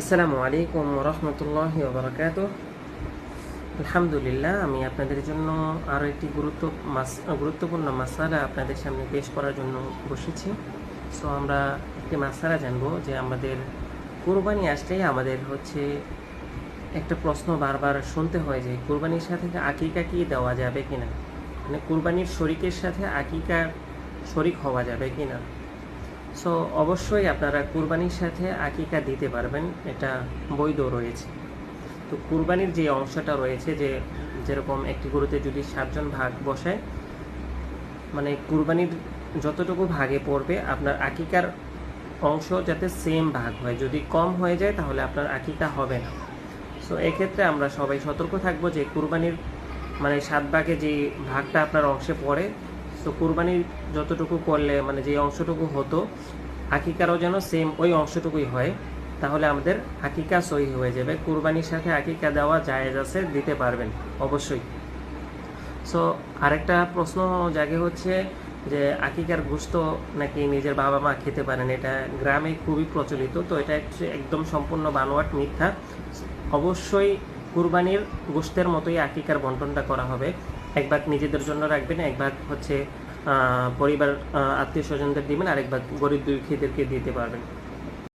আসসালামু আলাইকুম রহমতুল্লাহ বারকাত আলহামদুলিল্লাহ, আমি আপনাদের জন্য আরও একটি গুরুত্ব গুরুত্বপূর্ণ মাসালা আপনাদের সামনে পেশ করার জন্য বসেছি। সো আমরা একটি মাসালা জানব যে আমাদের কোরবানি আসলেই আমাদের হচ্ছে একটা প্রশ্ন বারবার শুনতে হয় যে কোরবানির সাথে আকিকা কি দেওয়া যাবে কিনা? মানে কোরবানির শরিকের সাথে আকিকা শরিক হওয়া যাবে কিনা? সো অবশ্যই আপনারা কুরবানির সাথে আকিকা দিতে পারবেন, এটা বৈধ রয়েছে। তো কুরবানির যে অংশটা রয়েছে যে যেরকম একটি গরুতে যদি সাতজন ভাগ বসায় মানে কুরবানির যতটুকু ভাগে পড়বে, আপনার আকিকার অংশ যাতে সেম ভাগ হয়। যদি কম হয়ে যায়, তাহলে আপনার আকিকা হবে না। সো এক্ষেত্রে আমরা সবাই সতর্ক থাকব যে কুরবানির মানে সাত ভাগে যে ভাগটা আপনার অংশে পড়ে তো কুরবানির যতটুকু করলে মানে যে অংশটুকু হতো আকিকারও যেন সেম ওই অংশটুকুই হয়, তাহলে আমাদের আকিকা সহি হয়ে যাবে। কুরবানির সাথে আকিকা দেওয়া জায়েজ আছে, দিতে পারবেন, অবশ্যই। সো আরেকটা প্রশ্ন জাগে হচ্ছে যে আকিকার গোস্ত নাকি নিজের বাবা মা খেতে পারেন? এটা গ্রামে খুবই প্রচলিত, তো এটা একদম সম্পূর্ণ বানোয়াট মিথ্যা। অবশ্যই কুরবানির গোস্তের মতোই আকিকার বন্টনটা করা হবে। এক ভাগ নিজেদের জন্য রাখবেন, এক ভাগ হচ্ছে পরিবার আত্মীয় স্বজনদের দিবেন আরেক ভাগ গরিব দুঃখীদেরকে দিতে পারবেন।